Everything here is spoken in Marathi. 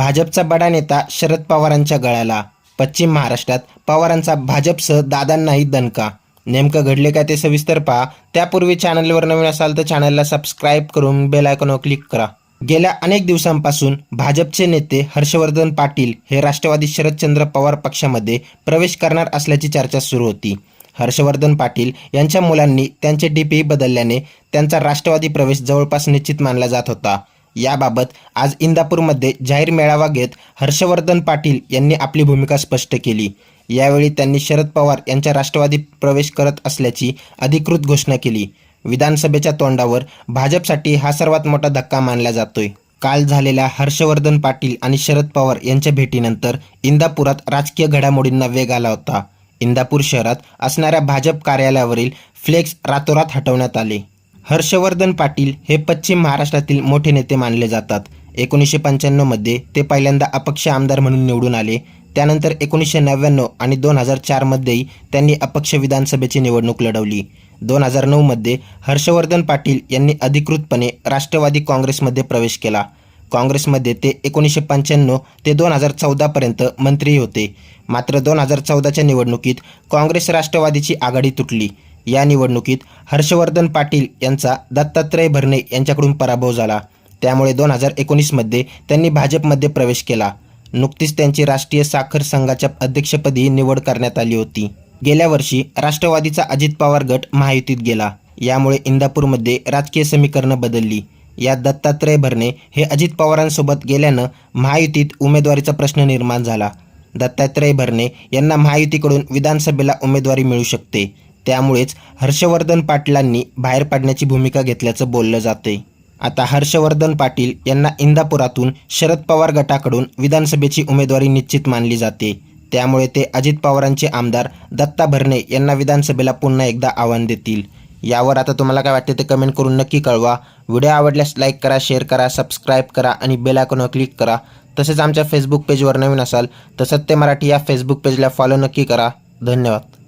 भाजपचा बडा नेता शरद पवारांच्या गळ्याला. पश्चिम महाराष्ट्रात पवारांचा भाजपसह दादांनाही दणका. नेमकं घडले काय ते सविस्तर पहा. त्यापूर्वी चॅनलवर नवीन असाल तर चॅनलला सबस्क्राईब करून बेल आयकॉनवर क्लिक करा. गेल्या अनेक दिवसांपासून भाजपचे नेते हर्षवर्धन पाटील हे राष्ट्रवादी शरदचंद्र पवार पक्षामध्ये प्रवेश करणार असल्याची चर्चा सुरू होती. हर्षवर्धन पाटील यांच्या मुलांनी त्यांचे डीपी बदलल्याने त्यांचा राष्ट्रवादी प्रवेश जवळपास निश्चित मानला जात होता. याबाबत आज इंदापूरमध्ये जाहीर मेळावा घेत हर्षवर्धन पाटील यांनी आपली भूमिका स्पष्ट केली. यावेळी त्यांनी शरद पवार यांच्या राष्ट्रवादी प्रवेश करत असल्याची अधिकृत घोषणा केली. विधानसभेच्या तोंडावर भाजपसाठी हा सर्वात मोठा धक्का मानला जातोय. काल झालेल्या हर्षवर्धन पाटील आणि शरद पवार यांच्या भेटीनंतर इंदापुरात राजकीय घडामोडींना वेग आला होता. इंदापूर शहरात असणाऱ्या भाजप कार्यालयावरील फ्लेक्स रातोरात हटवण्यात आले. हर्षवर्धन पाटील हे पश्चिम महाराष्ट्रातील मोठे नेते मानले जातात. एकोणीसशे पंच्याण्णवमध्ये ते पहिल्यांदा अपक्ष आमदार म्हणून निवडून आले. त्यानंतर एकोणीसशे नव्याण्णव आणि दोन हजार चारमध्येही त्यांनी अपक्ष विधानसभेची निवडणूक लढवली. दोन हजार नऊमध्ये हर्षवर्धन पाटील यांनी अधिकृतपणे राष्ट्रवादी काँग्रेसमध्ये प्रवेश केला. काँग्रेसमध्ये ते एकोणीसशे पंच्याण्णव ते दोन हजार चौदापर्यंत मंत्री होते. मात्र दोन हजार चौदाच्या निवडणुकीत काँग्रेस राष्ट्रवादीची आघाडी तुटली. या निवडणुकीत हर्षवर्धन पाटील यांचा दत्तात्रय भरणे यांच्याकडून पराभव झाला. त्यामुळे दोन हजार एकोणीसमध्ये त्यांनी भाजपमध्ये प्रवेश केला. नुकतीच त्यांची राष्ट्रीय साखर संघाच्या अध्यक्षपदी निवड करण्यात आली होती. गेल्या वर्षी राष्ट्रवादीचा अजित पवार गट महायुतीत गेला. यामुळे इंदापूरमध्ये राजकीय समीकरणं बदलली. यात दत्तात्रय भरणे हे अजित पवारांसोबत गेल्यानं महायुतीत उमेदवारीचा प्रश्न निर्माण झाला. दत्तात्रय भरणे यांना महायुतीकडून विधानसभेला उमेदवारी मिळू शकते. त्यामुळेच हर्षवर्धन पाटलांनी बाहेर पाडण्याची भूमिका घेतल्याचं बोललं जाते आता हर्षवर्धन पाटील यांना इंदापुरातून शरद पवार गटाकडून विधानसभेची उमेदवारी निश्चित मानली जाते. त्यामुळे ते अजित पवारांचे आमदार दत्ता भरणे यांना विधानसभेला पुन्हा एकदा आव्हान देतील. यावर आता तुम्हाला काय वाटते ते कमेंट करून नक्की कळवा. व्हिडिओ आवडल्यास लाईक करा शेअर करा सबस्क्राईब करा आणि बेल आयकॉनवर क्लिक करा. तसेच आमच्या फेसबुक पेजवर नवीन असाल तर सत्य मराठी या फेसबुक पेजला फॉलो नक्की करा. धन्यवाद.